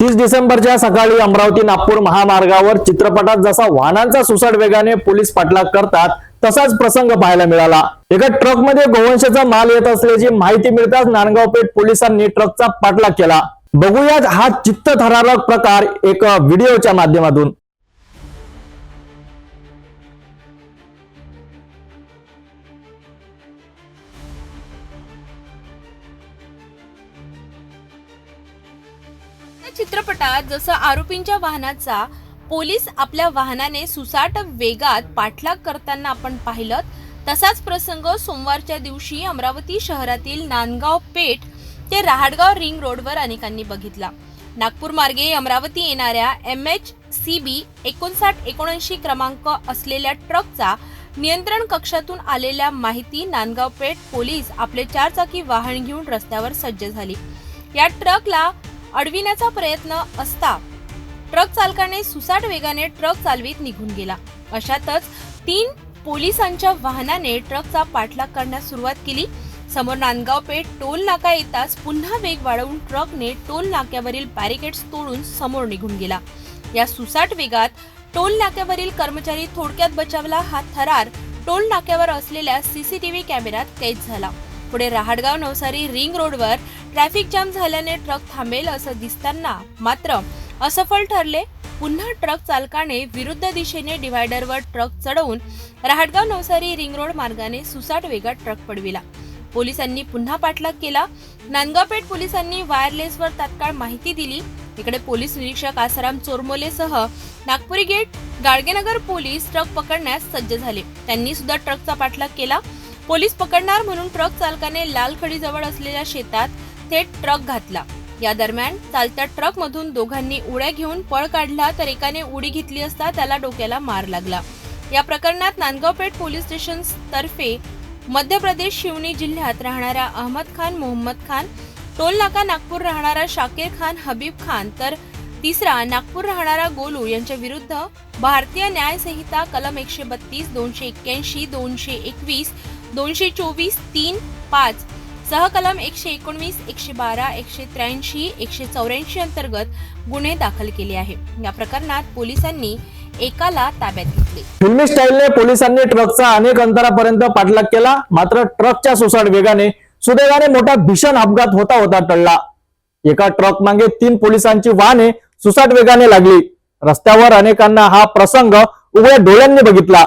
तीस डिसेंबरच्या सकाळी अमरावती नागपूर महामार्गावर चित्रपटात जसा वाहनांचा सुसाट वेगाने पोलीस पाठलाग करतात तसाच प्रसंग पाहायला मिळाला. एका ट्रकमध्ये गोवंशाचा माल येत असल्याची माहिती मिळताच नांदगाव पेठ पोलिसांनी ट्रकचा पाठलाग केला. बघूयात हा चित्तथरारक प्रकार एक व्हिडिओच्या माध्यमातून. या चित्रपटात जसं आरोपींच्या वाहनाचा पोलीस आपल्या वाहनाने सुसाट वेगात पाठलाग करताना आपण पाहिलं तसाच प्रसंग सोमवारच्या दिवशी अमरावती शहरातील नांदगाव पेठ ते राहाडगाव रिंग रोडवर अनेकांनी बघितला. नागपूर मार्गे अमरावती येणाऱ्या एम एच सी बी एकोणसाठ एकोणऐंशी क्रमांक असलेल्या ट्रकचा नियंत्रण कक्षातून आलेल्या माहिती नांदगाव पेठ पोलीस आपले चारचाकी वाहन घेऊन रस्त्यावर सज्ज झाली. या ट्रकला अडविण्याचा प्रयत्न असता. ट्रक चालकाने सुसाट वेगाने ट्रक चालवीत निघून गेला. अशातच तीन पोलिसांच्या वाहनाने ट्रकचा पाठलाग करण्यास सुरुवात केली. समोर नांदगाव पेठ टोल नाका येताच पुन्हा वेग वाढवून ट्रकने टोल नाक्यावरील बॅरिकेड्स तोडून समोर निघून गेला. या सुसाट वेगात टोल नाक्यावरील कर्मचारी थोडक्यात बचावला. हा थरार टोल नाक्यावर असलेल्या सीसीटीव्ही कॅमेऱ्यात कैद झाला. पुढे रहाडगाव नवसारी रिंग रोडवर ट्रॅफिक जाम झाल्याने ट्रक थांबेल असं दिसताना मात्र असफल ठरले. पुन्हा ट्रक चालकाने विरुद्ध दिशेने डिव्हायडरवर ट्रक चढवून रहाटगाव नवसारी रिंग रोड मार्गाने सुसाट वेगात ट्रक पडविला. पोलिसांनी पुन्हा पाठलाग केला. नांदगावपेठ पोलिसांनी वायरलेसवर तात्काळ माहिती दिली. इकडे पोलीस निरीक्षक Asaram चोरमोलेसह Nagpuri gate Gadgenagar police truck पकडण्यास सज्ज झाले. त्यांनी सुद्धा ट्रकचा पाठलाग केला. पोलीस पकडणार म्हणून ट्रक चालकाने लालखडीजवळ असलेल्या शेतात थेट ट्रक घातला. या दरम्यान चालत्या ट्रक मधून दोघांनी उड्या घेऊन पळ काढला तर एकाने उडी घेतली असता त्याला डोक्याला मार लागला. या प्रकरणात नांदगावपेठ पोलीस स्टेशन तर्फे मध्य प्रदेश शिवनी जिल्ह्यात राहणाऱ्या अहमद खान मोहम्मद खान टोल नाका नागपूर राहणारा शाकीर खान हबीब खान तर तिसरा नागपूर राहणारा गोलू यांच्या विरुद्ध भारतीय न्याय संहिता कलम एकशे बत्तीस दोनशे एक्क्याऐंशी दोनशे एकवीस दोनशे चोवीस तीन पाच सहकलम एकशे एकोणवीस एकशे बारा एकशे त्र्याऐंशी एकशे चौऱ्याऐंशी अंतर्गत गुन्हे दाखल केले आहे या प्रकरणात पोलिसांनी एकाला ताब्यात घेतले. फिल्मी स्टाईलने पोलिसांनी ट्रकचा अनेक अंतरापर्यंत पाठलाग केला. मात्र ट्रकच्या सुसाट वेगाने सुदैवाने मोठा भीषण अपघात होता होता टळला. एका ट्रक मागे तीन पोलिसांची वाहने सुसाट वेगाने लागली. रस्त्यावर अनेकांना हा प्रसंग उघड्या डोळ्यांनी बघितला.